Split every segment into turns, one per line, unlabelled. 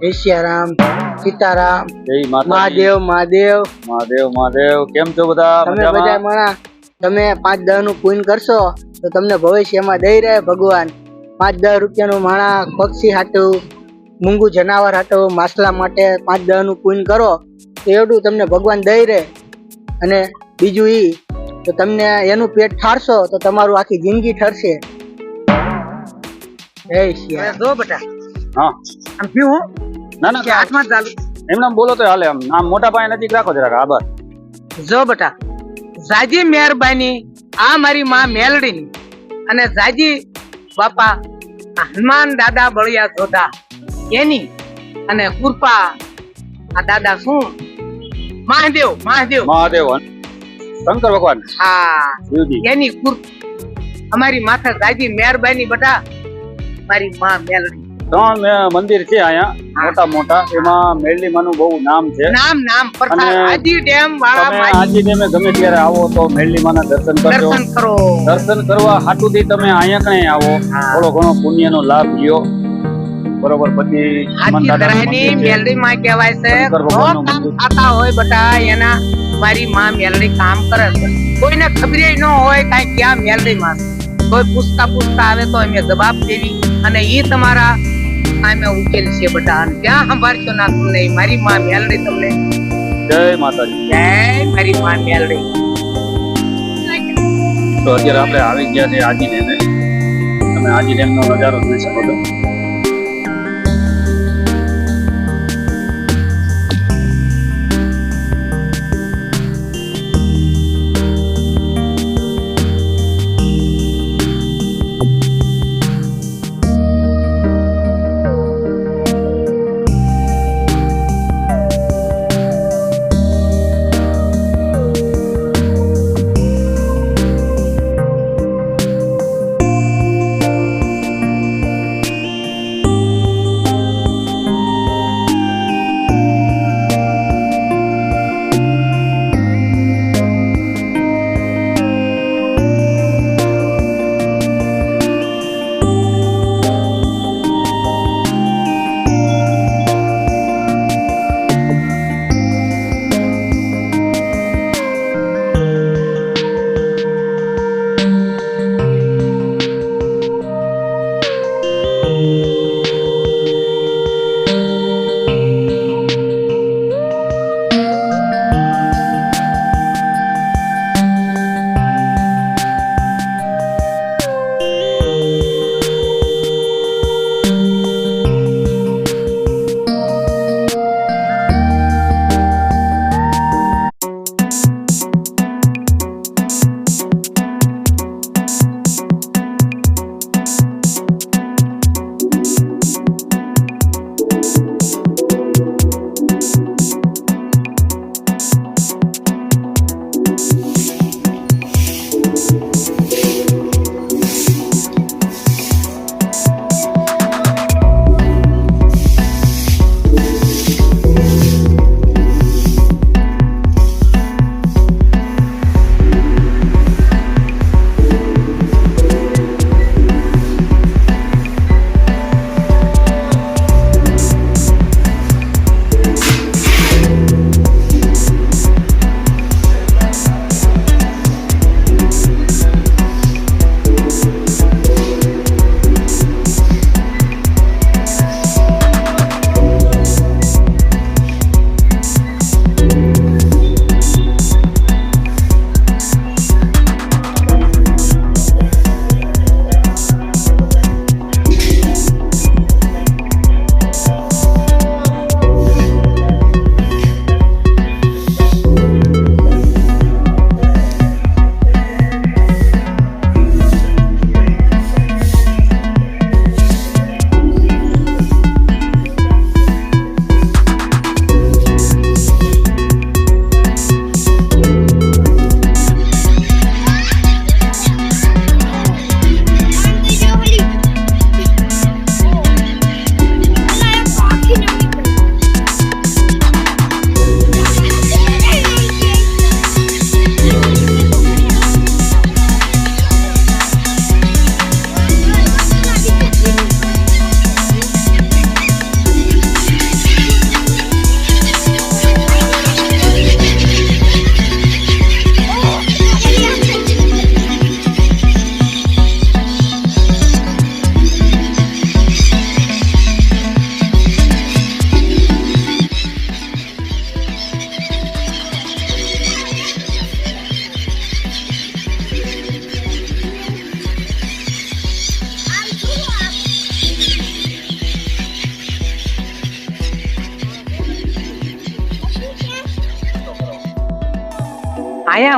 જય સીતારામ મહાદેવ મહાદેવ.
મહાદેવ મહાદેવ. કેમ છો બધા?
તમે બધા મણા? તમે પાંચ દહનું પૂન કરશો તો તમને ભવિષ્યમાં દઈ રહે ભગવાન. પાંચ દહ રૂપિયાનું માણા પક્ષી હાટું મૂંગું જનાવર હાટું માસલા માટે પાંચ દહનું પૂન કરો તો એટલું તમને ભગવાન દઈ રહે. અને બીજું ઈ તો તમને એનું પેટ ઠારશો તો તમારું આખી જિંદગી ઠરશે. જય સિયા જો બેટા.
હા.
આમ પીવું
ના ના
હાથમાં ચાલુ.
એમને બોલો તો હાલે આમ આમ મોટા પાયે નજીક રાખો જરાક આભાર
જો બેટા જાજી મહેરબાની આ મારી માં મેલડી અને જાજી બાપા હનુમાન દાદા બળિયા જોધા એની અને કૃપા આ દાદા શું? મહાદેવ મહાદેવ.
મહાદેવ શંકર ભગવાન.
હા એની કૃપા અમારી માથા જાજી મહેરબાની બટા મારી માં મેલડી.
ત્રણ મંદિર છે અહીંયા મોટા મોટા એમાં મેરલી માનું બહુ નામ છે.
નામ નામ હાજી ડેમ વાળા
તમે
માજી
ગમે ત્યારે આવો તો મેરલી માના દર્શન કરજો.
દર્શન કરો.
દર્શન કરવા હાટુથી તમે અહીંયા કઈ આવો. થોડો ઘણો પુણ્યનો લાભ લ્યો. બરોબર પછી હનુમાન
હાથી
દાદાનું
ધરાયની
મંદિર છે.
મેલડી માં કહેવાય છે. થતા હોય બધા એના મારી માં મેલડી કામ કરે છે. કોઈને ખબર ન હોય કાંઈ ક્યાં મેલડી માં કોઈ પૂછતા પૂછતા આવે તો એમને જવાબ દેવી. અને એ તમારા સામે ઉકેલ છે બધા ત્યાં સંભાળશો ના તમને મારી માં મેલડી તમને.
જય માતાજી.
જય મારી માં મેલડી
તો અત્યારે આપણે આવી ગયા છે આજી ડેમે તમે આજી ડેમનો નજારો જોઈ શકો છો.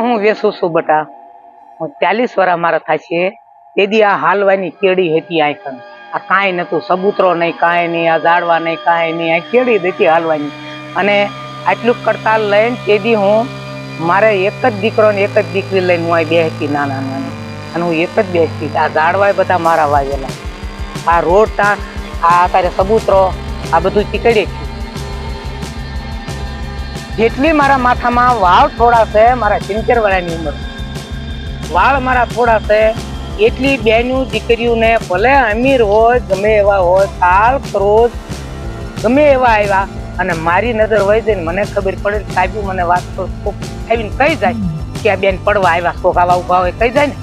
હું વેસું છું બટા. હું ચાલીસ વર્ષ મારા થશે. તેથી આ હાલવાની કેડી હતી આ કણ આ કાંઈ નતું, સબૂતરો નહીં, કાંઈ નહીં, આ ઝાડવા નહીં, કાંઈ નહીં, આ કેડી દેતી હાલવાની. અને આટલું કરતાલ લઈને તેથી હું મારે એક જ દીકરો ને એક જ દીકરી લઈને હું અહીં બેસતી નાના નાના. અને હું એક જ બેસતી. આ ઝાડવાય બધા મારા વાગેલા આ રોડ આ અત્યારે સબૂતરો, આ બધું ચીકડી છે. જેટલી મારા માથામાં વાળ થોડા છે, મારા સિત્તેર વર્ષની ઉંમર. વાળ મારા થોડા છે, એટલી બેનું દીકરીઓને ભલે અમીર હોય, ગમે એવા હોય કાલ ક્રોધ ગમે એવા આવ્યા, અને મારી નજર હોય છે મને ખબર પડે સાહેબ, મને વાત આવીને કહી જાય કે આ બેન પડવા આવ્યા, કોક આવા ઊભા હોય, કહી જાય ને.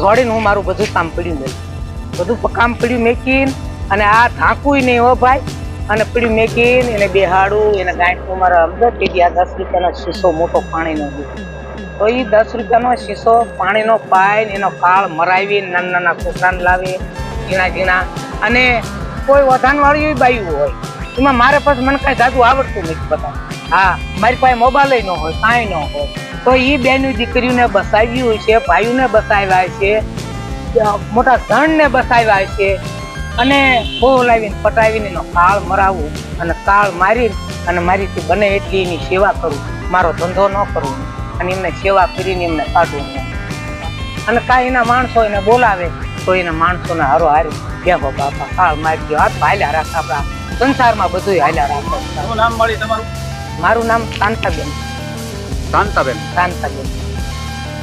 દોડીને હું મારું બધું કામ પડ્યું મેં. બધું કામ પડ્યું મેકીને અને આ ઢાંકું નહીં હો ભાઈ. અને પડ્યું મેકીને એને બેહાડું, એને ગાંઠું મારા અંદર કે આ દસ રૂપિયાનો શીશો મોટો પાણીનો તો એ દસ રૂપિયાનો શીશો પાણીનો પાઈને એનો કાળ મરાવી, નાના નાના છોકરાને લાવી, ઝીણા ઝીણા. અને કોઈ વધાનવાળી બાયું હોય, એમાં મારે પછી મને કાંઈ જાદુ આવડતું નથી બધા હા, મારી પાસે મોબાઈલ ન હોય, કાંઈ ન હોય. તો એ બેનું દીકરીઓને બસાવ્યું છે, ભાઈઓને બસાવ્યા છે, મોટા ધણને બસાવ્યા છે. અને બોલાવીને પટાવીને એનો કાળ મરાવું અને કાળ મારી અને મારીથી બને એટલી એની સેવા કરું. મારો ધંધો ન કરવું અને એમને સેવા કરીને એમને કાઢવું અને કાંઈ એના માણસો એને બોલાવે તો એના માણસોને હારો હારી કે બાપા કાળ મારી ગયો. હાથ હાલ્યા રાખ આપણા સંસારમાં બધું હાલ્યા રાખો.
શું નામ મળી તમારું?
મારું નામ શાંતાબેન.
શાંતાબેન?
શાંતાબેન.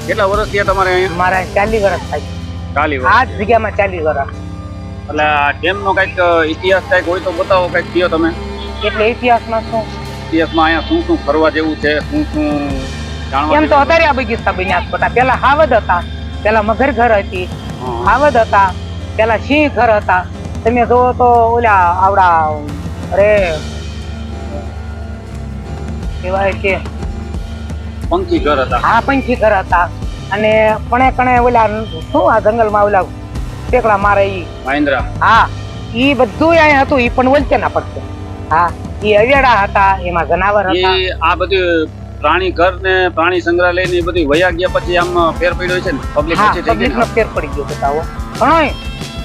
કેટલા વર્ષ થયા તમારે
મારા ચાલી વર્ષ થાય છે.
ચાલી
આ જગ્યામાં ચાલી વર્ષ.
એટલે આ ડેમનો કંઈક ઇતિહાસ કંઈક હોય તો બતાવો કંઈક કયો તમે?
એટલે ઇતિહાસમાં શું?
ઇતિહાસમાં અહીંયા શું શું ફરવા જેવું છે શું શું જાણવા
એમ તો અત્યારે આ બગીચા બન્યા હતા. પેલા હાવદ હતા પેલા મગર ઘર હતી. હાવદ હતા પેલા સિંહ ઘર હતા. તમે જોવો તો ઓલા આવડા અરે કેવાય કે
પંખી ઘર હતા.
હા પંખી ઘર હતા. અને કણે કણે ઓલા શું આ જંગલમાં ઓલા ટેકડા મારે ઈ.
મહેન્દ્રા.
હા ઈ બધું અહીંયા હતું ઈ પણ વચ્ચે ના પડશે. હા ઈ અવેડા હતા એમાં જનાવર હતા.
આ બધું પ્રાણી ઘર ને પ્રાણી સંગ્રહાલય ને બધી વયા ગયા પછી આમ ફેર પડ્યો છે ને? પબ્લિક પછી
પબ્લિક નો? ફેર પડી ગયો બતાવો. ઘણો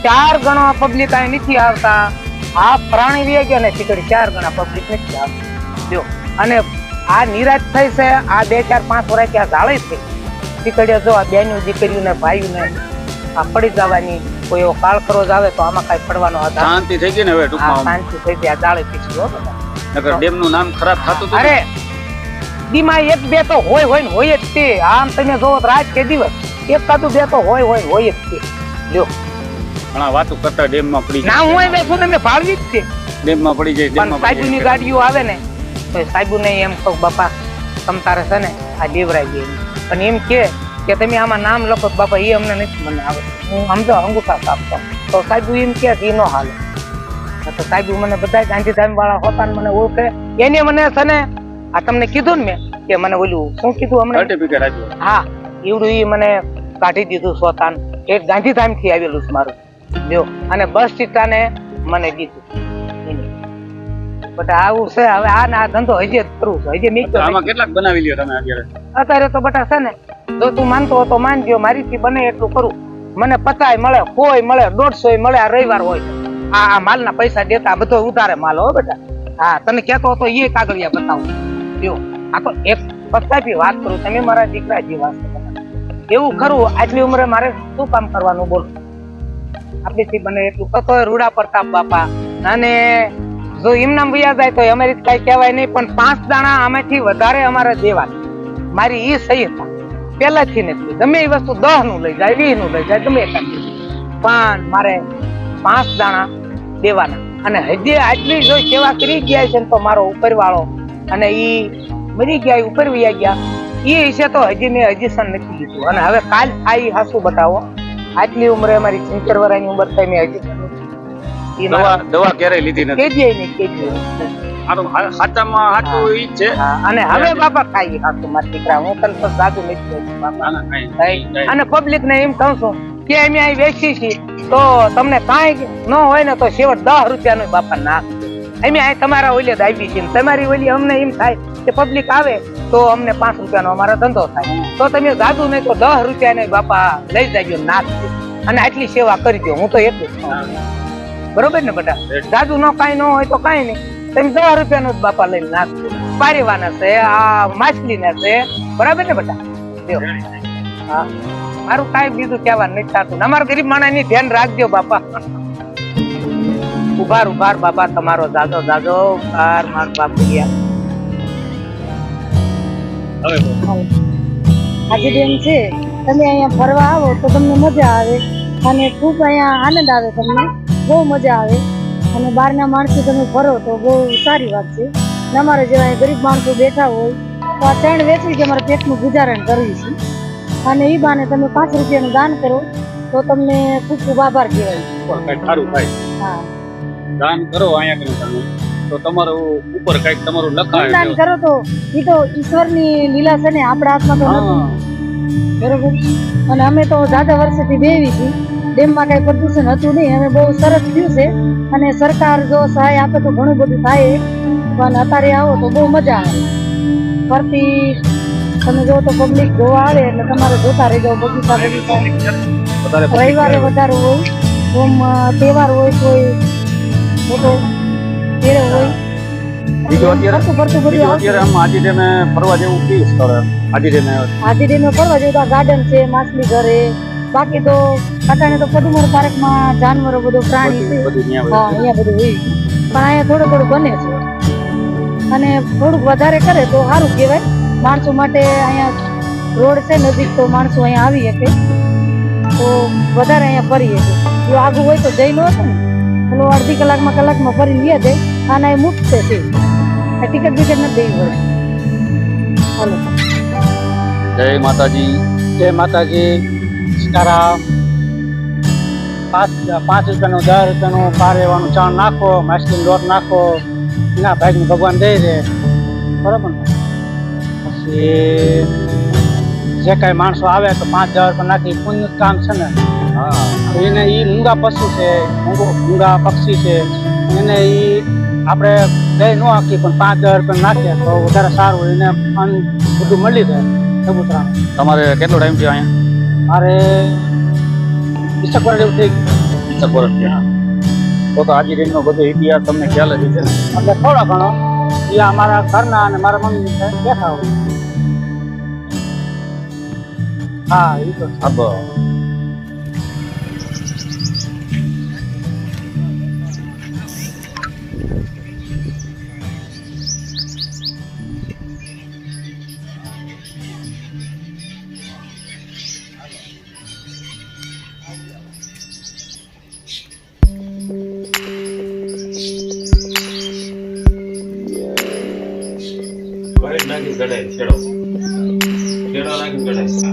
ચાર ગણો પબ્લિક અહીં નથી આવતા. આ પ્રાણી વી ગયા ને તીકડી ચાર ગણા પબ્લિક નથી આવતી. જો અને આ નિરાશ થઈ છે આ બે ચાર પાંચ વર્ષ ત્યાં જાળે છે. તીકડીઓ જો આ બેનું દીકરીઓને ભાઈઓને આ પડી જવાની કોઈ એવો કાળ ખરોજ આવે તો આમાં કાંઈ પડવાનો આધાર.
શાંતિ થઈ ગઈ ને હવે ટૂંકમાં
શાંતિ થઈ ગઈ આ જાળી પીછી હો.
નકર ડેમનું નામ ખરાબ થતું હતું
અરે દીમાં એક બે તો હોય હોય ને હોય જ તે. આમ તમે જોવો રાત કે દિવસ. એક કાતું બે તો હોય હોય હોય જ તે. લ્યો.
ઘણા વાતો કરતા ડેમમાં પડી
ના હું બેઠું ને મેં ભાળવી જ છે
ડેમમાં પડી જાય ડેમમાં પડી
સાહેબની ગાડીઓ આવે ને તો સાહેબ ને એમ કહું બાપા તમ તારે છે ને આ લેવરાઈ જાય પણ એમ કે કે તમે આમાં નામ લખો બાપા એ અમને નથી મને આવે હું સમજો અંગૂઠા કાપતો. તો સાહેબ એમ કે એ ન હાલે. તો સાહેબ મને બધા ગાંધીધામ વાળા હોતા ને મને ઓળખે. એને મને છે ને આ તમને કીધું ને મેં કે મને ઓલું શું કીધું અમને?
સર્ટિફિકેટ આપ્યું.
હા એવડું એ મને કાઢી દીધું સોતાન એક ગાંધીધામથી આવેલું છે મારું. જો અને બસ ચિત્તાને મને દીધું. બટ આવું છે હવે આ ને ધંધો હજી જ કરવું છે. હજી
આમાં કેટલાક બનાવી લ્યો તમે અત્યારે?
અત્યારે તો બટા છે ને જો તું માનતો તો માનજો મારીથી બને એટલું કરું મને પચાય મળે કોઈ મળે દોઢસો મળે, આ રવિવાર હોય. આ આ માલના પૈસા દેતા બધો ઉધારે માલ હો બેટા. હા, તને કહેતો હતો એ કાગળિયા બતાવું. જો, આ તો એક પચાવી વાત કરું, તમે મારા દીકરા જેવા એવું ખરું, આટલી ઉંમરે મારે શું કામ કરવાનું, બોલ. આપણીથી બને એટલું. કતો રૂડા પ્રતાપ બાપા. અને જો એમના વયા જાય તો અમારી કઈ કહેવાય નહીં, પણ પાંચ દાણા આમાંથી વધારે અમારે દેવા મારી એ સહી હતા. પહેલાથી ને ગમે એ વસ્તુ દહનું લઈ જાય વીસનું લઈ જાય ગમે એટલા પણ મારે પાંચ દાણા દેવાના. અને હજી આટલી જો સેવા કરી ગયા છે તો મારો ઉપરવાળો અને ઈ મરી ગયા ઉપર વયા ગયા. એ વિશે તો હજી મેં હજી સન નથી લીધું. અને હવે કાલ આ ઈ હાસુ બતાવો. આટલી ઉંમરે મારી સિત્તેર વર્ષની ઉંમર થઈ મેં હજી
દવા દવા ક્યારેય લીધી નથી.
કેજીએ નહીં કેજીએ નહીં.
આ તો સા- સાચામાં સાચું ઈ છે
અને હવે બાપા ખાઈ હાસુ મારા દીકરા. હું તને તો સાદું નથી કહેતી બાપા.
ના, ના, કાંઈ નહીં,
ભાઈ,
કાંઈ
અને પબ્લિક ને એમ કહું છું કે અમે અહીં વેચી છીએ તો તમને કાંઈ ન હોય ને તો છેવટ દસ રૂપિયાનો બાપા ના અમે અહીં તમારા ઓલે દાબી છે ને તમારી ઓલી અમને એમ થાય કે પબ્લિક આવે તો અમને પાંચ રૂપિયાનો અમારો ધંધો થાય. તો તમે જાદુ નહીં તો દસ રૂપિયા ને બાપા લઈ જાજો ના અને આટલી સેવા કરી દો. હું તો એટલું જ બરોબર ને બધા જાદુ નો કાંઈ ન હોય તો કાંઈ નહીં. તમે દસ રૂપિયાનો જ બાપા લઈને નાખજો પારીવાના છે આ માછલીના છે. બરાબર ને બધા? હા. મારું કાંઈ બીજું કહેવાનું નથી થતું. અમારા ગરીબ માણસની ધ્યાન રાખજો બાપા. ઉભાર ઉભાર બાપા તમારો દાદો દાદો ઉભાર માર બાપુ ગયા.
આજે બેન છે તમે અહીંયા ફરવા આવો તો તમને મજા આવે. અને ખૂબ અહીંયા આનંદ આવે તમને. બહુ મજા આવે. અને બહારના માણસો તમે ફરો તો બહુ સારી વાત છે. અમારે જેવા ગરીબ માણસો બેઠા હોય તો આ ત્રણ વેચી કે અમારા પેટનું ગુજારણ કરવી છે. અને એ બાને તમે પાંચ રૂપિયાનું દાન કરો તો તમને ખૂબ ખૂબ આભાર કહેવાય.
સારું થાય.
હા.
દાન કરો અહીંયા કરી તમે તો તમારું ઉપર કાંઈક તમારું
દાન કરો તો એ તો ઈશ્વરની લીલા છે ને આપણા હાથમાં તો નથી. બરોબર? અને અમે તો જાજા વર્ષથી બેવી છીએ. ડેમમાં કઈ પ્રદૂષણ હતું નહીં. અને બહુ સરસ થયું છે. અને સરકાર જો સહાય આપે તો ઘણું બધું થાય. પણ અત્યારે આવો તો બહુ મજા આવે. ફરતી તમે જો તો પબ્લિક જોવા આવે એટલે તમારે જોતા રહી જાવ બગીચા બગીચા. રવિવારે વધારે હોય. ઓમ તહેવાર હોય કોઈ મોટો તેરે હોય.
બીજું અત્યારે- આમ આજે ડેમે ફરવા જેવું કયું સ્થળ એમ? આજે ડેમે
આજે ડેમે ફરવા જેવું ગાર્ડન છે માછલી ઘરે બાકી તો અટાણે તો પદુમર પાર્કમાં જાનવરો બધું પ્રાણી છે હા અહીંયા બધું હોય. પણ અહીંયા થોડું થોડું બને છે. અને થોડુંક વધારે કરે તો સારું કહેવાય. માણસો માટે અહીંયા રોડ છે નજીક તો માણસો અહીંયા આવી શકે. તો વધારે અહીંયા ફરી શકે. જો આગું હોય તો જઈ ન હતો ને. પેલો અડધી કલાકમાં કલાકમાં ફરી લઈએ જાય. અને એ મુક્ત છે. ટિકિટ બિકેટ નથી દેવી પડે. હાલો.
જય માતાજી.
જય માતાજી. સીતારામ. પાંચ પાંચ રૂપિયાનું દસ રૂપિયાનું પારેવાનું ચાણ નાખો માછલી લોટ નાખો એના ભાગનું ભગવાન દઈ દે બરાબર ને? પછી જે કાંઈ માણસો આવે તો પાંચ હજાર રૂપિયા નાખી પુણ્ય કામ છે ને?
હા.
એને એ મૂંગા પશુ છે મૂંગો- મૂંગા પક્ષી છે એને એ આપણે દઈ ન આપીએ પણ પાંચ હજાર રૂપિયા નાખીએ તો વધારે સારું એને અન્ન બધું મળી રહે કબૂતરા
તમારે કેટલો ટાઈમ થયો અહીંયા?
મારે વીસેક વર્ષ જેવું થઈ.
તો તો આજે ડેમનો બધો ઇતિહાસ તમને ખ્યાલ જ છે
એટલે થોડો ઘણો એ અમારા ઘરના અને મારા મમ્મી બેઠા હોય હા એ તો.
હા બસ.